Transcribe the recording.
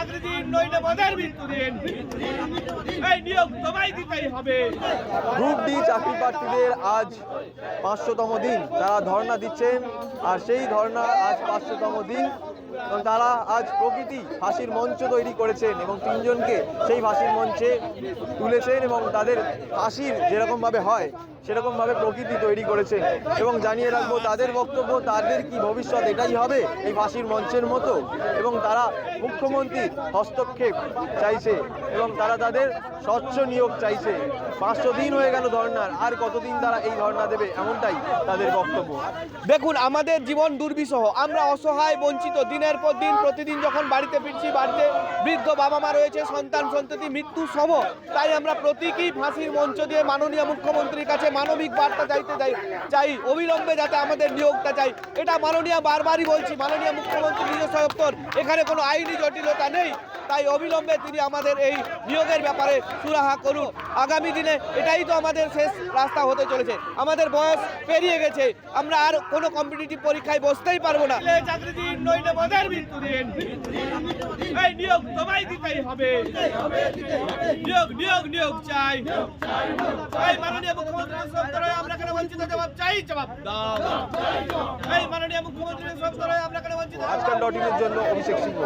চাকরি দিন। Group D চাকরি প্রার্থীদের আজ পাঁচশোতম দিন। তারা ধর্ণা দিচ্ছেন, আর সেই ধর্ণা আজ পাঁচশোতম দিন। এবং তারা আজ প্রকৃতি ফাঁসির মঞ্চ তৈরি করেছেন এবং তিনজনকে সেই ফাঁসির মঞ্চে তুলেছেন এবং তাদের ফাঁসির যেরকমভাবে হয়, সেরকমভাবে প্রকৃতি তৈরি করেছেন। এবং জানিয়ে রাখব, তাদের বক্তব্য, তাদের কি ভবিষ্যৎ, এটাই হবে এই ফাঁসির মঞ্চের মতো। এবং তারা মুখ্যমন্ত্রীর হস্তক্ষেপ চাইছে এবং তারা তাদের স্বচ্ছ নিয়োগ চাইছে। পাঁচশো দিন হয়ে গেল ধর্নার, আর কতদিন তারা এই ধর্না দেবে এমনটাই তাদের বক্তব্য। দেখুন, আমাদের জীবন দুর্বিষহ, আমরা অসহায়, বঞ্চিত, দিনের পর দিন, প্রতিদিন যখন বাড়িতে ফিরছি, বাড়িতে বৃদ্ধ বাবা মা রয়েছে, সন্তান, সন্ততি, মৃত্যু সম তাই আমরা প্রতীকী ফাঁসির মঞ্চ দিয়ে মাননীয় মুখ্যমন্ত্রীর কাছে মানবিক বার্তা চাইতে চাই চাই, অবিলম্বে যাতে আমাদের নিয়োগটা চাই। এটা মাননীয় বারবারই বলছি, মাননীয় মুখ্যমন্ত্রী নিজস্ব দপ্তর, এখানে কোনো আইনি জটিলতা নেই। তাই অবিলম্বে তিনি আমাদের এই নিয়োগের ব্যাপারে সুরাহা করুন। আগামী দিনে এটাই তো আমাদের শেষ রাস্তা হতে চলেছে। আমাদের বয়স পেরিয়ে গেছে। আমরা আর কোনো কম্পিটিটিভ পরীক্ষায় বসতেই পারব না। চাই। কেন বঞ্চিত? জবাব চাই, জবাব কেন আজকাল ডট ইনের জন্য অভিষেক সিংহ